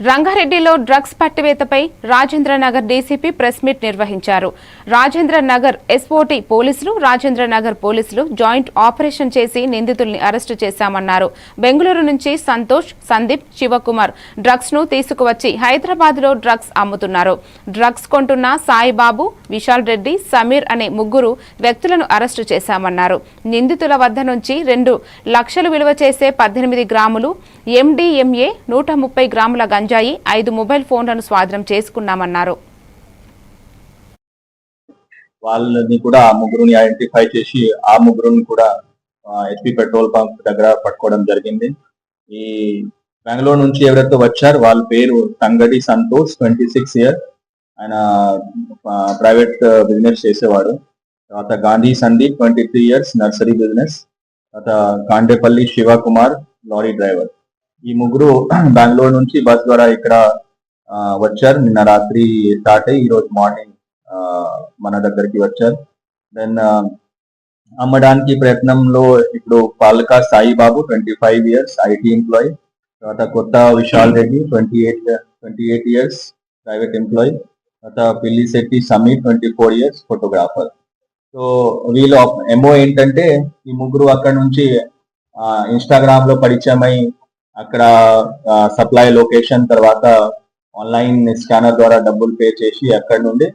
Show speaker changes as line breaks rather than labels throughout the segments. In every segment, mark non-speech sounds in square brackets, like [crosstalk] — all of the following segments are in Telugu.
రంగారెడ్డిలో డ్రగ్స్ పట్టివేతపై రాజేంద్రనగర్ డీసీపీ ప్రెస్ మీట్ నిర్వహించారు. రాజేంద్రనగర్ ఎస్ఓటీ పోలీసులు రాజేంద్రనగర్ పోలీసులు జాయింట్ ఆపరేషన్ చేసి నిందితుల్ని అరెస్టు చేశామన్నారు. బెంగళూరు నుంచి సంతోష్ సందీప్ శివకుమార్ డ్రగ్స్ను తీసుకువచ్చి హైదరాబాద్లో డ్రగ్స్ అమ్ముతున్నారు. డ్రగ్స్ కొంటున్న సాయిబాబు విశాల్ రెడ్డి సమీర్ అనే ముగ్గురు వ్యక్తులను అరెస్టు చేశామన్నారు. నిందితుల వద్ద నుంచి రెండు లక్షలు విలువ చేసే పద్దెనిమిది గ్రాములు ఎండీఎంఏ నూట ముప్పై గ్రాముల గంజాయి ఐదు మొబైల్ ఫోన్లను స్వాధీనం చేసుకున్నామన్నారు.
వాళ్ళని కూడా ఆ ముగ్గురుని ఐడెంటిఫై చేసి ఆ ముగ్గురుని కూడా ఎస్పీ పెట్రోల్ పంప్ దగ్గర పట్టుకోవడం జరిగింది. ఈ బెంగళూరు నుంచి ఎవరైతే వచ్చారు వాళ్ళ పేరు Thangadi Santosh twenty six year ఆయన ప్రైవేట్ బిజినెస్ చేసేవాడు. తర్వాత Gandhi Sandeep twenty three years nursery business. తర్వాత కాండేపల్లి శివకుమార్ లారీ డ్రైవర్. ఈ ముగ్గురు [clears throat] బెంగళూరు నుంచి బస్ ద్వారా ఇక్కడ ఆ, వచ్చారు. నిన్న రాత్రి స్టార్ట్ అయ్యి ఈరోజు మార్నింగ్ మన దగ్గరికి వచ్చారు. దెన్ అమ్మడానికి ప్రయత్నంలో ఇప్పుడు Palaka Saibabu twenty five years IT employee తర్వాత కొత్త Vishal Reddy twenty eight twenty eight years private employee తర్వాత Pillishetti Sameer twenty four years photographer. So వీళ్ళు ఎంఓ ఏంటంటే ఈ ముగ్గురు అక్కడ నుంచి ఇన్స్టాగ్రామ్లో పరిచయమై అక్కడ సప్లై లొకేషన్ తర్వాత ఆన్లైన్ స్కానర్ ద్వారా డబ్బులు పే చేసి అక్కడ నుండి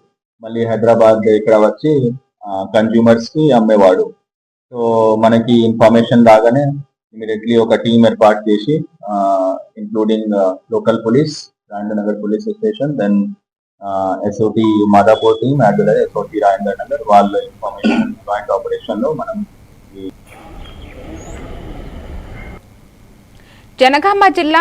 మళ్ళీ హైదరాబాద్ ఇక్కడ వచ్చి కన్జ్యూమర్స్కి అమ్మేవాడు. సో మనకి ఇన్ఫర్మేషన్ రాగానే ఇమీడియట్లీ ఒక టీం ఏర్పాటు చేసి including local police Rajendra police station then SOT Madhapur team as SOT Rajendra Nagar వాళ్ళ ఇన్ఫర్మేషన్ జాయింట్ ఆపరేషన్లో మనం
జనగామ జిల్లా